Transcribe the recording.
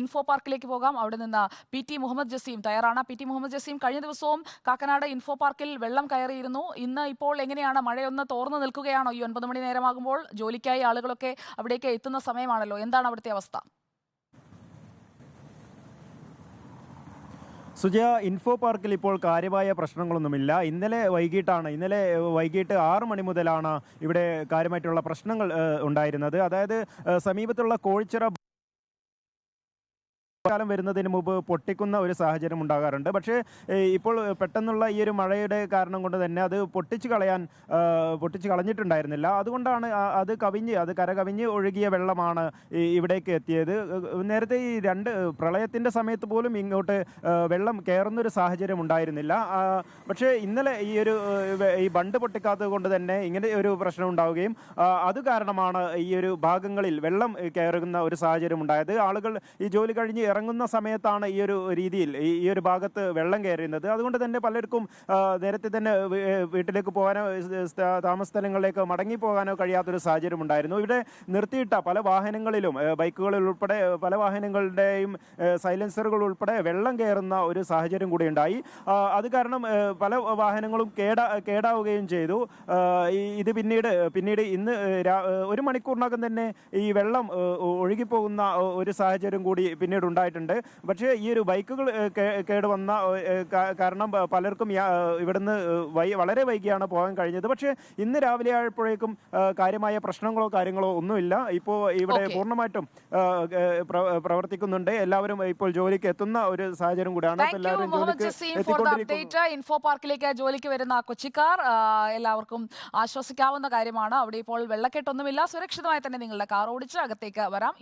Info പാർക്കിലേക്ക് പോകാം. അവിടെ നിന്ന് പി ടി മുഹമ്മദ് ജസീം തയ്യാറാണ്. പി ടി മുഹമ്മദ് ജസീം കഴിഞ്ഞ ദിവസവും കാക്കനാട് ഇൻഫോ പാർക്കിൽ വെള്ളം കയറിയിരുന്നു. ഇന്ന് ഇപ്പോൾ എങ്ങനെയാണ് മഴയൊന്ന് തോർന്നു നിൽക്കുകയാണോ? ഈ ഒൻപത് മണി നേരമാകുമ്പോൾ ജോലിക്കായി ആളുകളൊക്കെ അവിടേക്ക് എത്തുന്ന സമയമാണല്ലോ. എന്താണ് അവിടുത്തെ അവസ്ഥ? സുജയ ഇൻഫോ പാർക്കിൽ ഇപ്പോൾ കാര്യമായ പ്രശ്നങ്ങളൊന്നുമില്ല. ഇന്നലെ വൈകിട്ടാണ് ഇന്നലെ വൈകിട്ട് ആറ് മണി മുതലാണ് ഇവിടെ കാര്യമായിട്ടുള്ള പ്രശ്നങ്ങൾ ഉണ്ടായിരുന്നത്. അതായത് സമീപത്തുള്ള കോഴിച്ചിറ കാലം വരുന്നതിന് മുമ്പ് പൊട്ടിക്കുന്ന ഒരു സാഹചര്യം ഉണ്ടാകാറുണ്ട്. പക്ഷേ ഇപ്പോൾ പെട്ടെന്നുള്ള ഈ ഒരു മഴയുടെ കാരണം കൊണ്ട് തന്നെ അത് പൊട്ടിച്ചു കളയാൻ പൊട്ടിച്ചു കളഞ്ഞിട്ടുണ്ടായിരുന്നില്ല. അതുകൊണ്ടാണ് അത് കവിഞ്ഞ് അത് കര കവിഞ്ഞ് ഒഴുകിയ വെള്ളമാണ് ഇവിടേക്ക് എത്തിയത്. നേരത്തെ ഈ രണ്ട് പ്രളയത്തിന്റെ സമയത്ത് പോലും ഇങ്ങോട്ട് വെള്ളം കയറുന്നൊരു സാഹചര്യം ഉണ്ടായിരുന്നില്ല. പക്ഷേ ഇന്നലെ ഈ ഒരു ഈ ബണ്ട് പൊട്ടിക്കാത്തത് കൊണ്ട് തന്നെ ഇങ്ങനെ ഒരു പ്രശ്നം ഉണ്ടാവുകയും അത് കാരണമാണ് ഈ ഒരു ഭാഗങ്ങളിൽ വെള്ളം കയറുന്ന ഒരു സാഹചര്യം ഉണ്ടായത്. ആളുകൾ ഈ ജോലി കഴിഞ്ഞ് ഇറങ്ങുന്ന സമയത്താണ് ഈ ഒരു രീതിയിൽ ഈ ഒരു ഭാഗത്ത് വെള്ളം കയറുന്നത് അതുകൊണ്ട് തന്നെ പലർക്കും നേരത്തെ തന്നെ വീട്ടിലേക്ക് പോകാനോ താമസ സ്ഥലങ്ങളിലേക്ക് മടങ്ങി പോകാനോ കഴിയാത്തൊരു സാഹചര്യം ഉണ്ടായിരുന്നു ഇവിടെ നിർത്തിയിട്ട പല വാഹനങ്ങളിലും ബൈക്കുകളിൽ ഉൾപ്പെടെ പല വാഹനങ്ങളുടെയും സൈലൻസറുകൾ ഉൾപ്പെടെ വെള്ളം കയറുന്ന ഒരു സാഹചര്യം കൂടി ഉണ്ടായി. അത് കാരണം പല വാഹനങ്ങളും കേടാ കേടാവുകയും ചെയ്തു. ഇത് പിന്നീട് പിന്നീട് ഇന്ന് ഒരു മണിക്കൂറിനകം തന്നെ ഈ വെള്ളം ഒഴുകിപ്പോകുന്ന ഒരു സാഹചര്യം കൂടി പിന്നീട് ഉണ്ടായിട്ടുണ്ട് പക്ഷേ ഈ ഒരു ബൈക്കുകൾ കേട് വന്ന കേടുവന്ന കാരണം പലർക്കും ഇവിടുന്ന് വൈ വളരെ വൈകിയാണ് പോകാൻ കഴിഞ്ഞത്. പക്ഷേ ഇന്ന് രാവിലെ ആയപ്പോഴേക്കും കാര്യമായ പ്രശ്നങ്ങളോ കാര്യങ്ങളോ ഒന്നുമില്ല. ഇപ്പോൾ ഇവിടെ. പൂർണമായിട്ടും പ്രവർത്തിക്കുന്നുണ്ട്. എല്ലാവരും ഇപ്പോൾ ജോലിക്ക് എത്തുന്ന ഒരു സാഹചര്യം കൂടിയാണ്. എല്ലാവരും ജോലിക്ക് ഇൻഫോ പാർക്കിലേക്ക് ജോലിക്ക് വരുന്ന കൊച്ചിക്കാർ എല്ലാവർക്കും ആശ്വസിക്കാവുന്ന കാര്യമാണ്. അവിടെ ഇപ്പോൾ വെള്ളക്കെട്ടൊന്നുമില്ല. സുരക്ഷിതമായി തന്നെ നിങ്ങളുടെ കാർ ഓടിച്ച് അകത്തേക്ക് വരാം.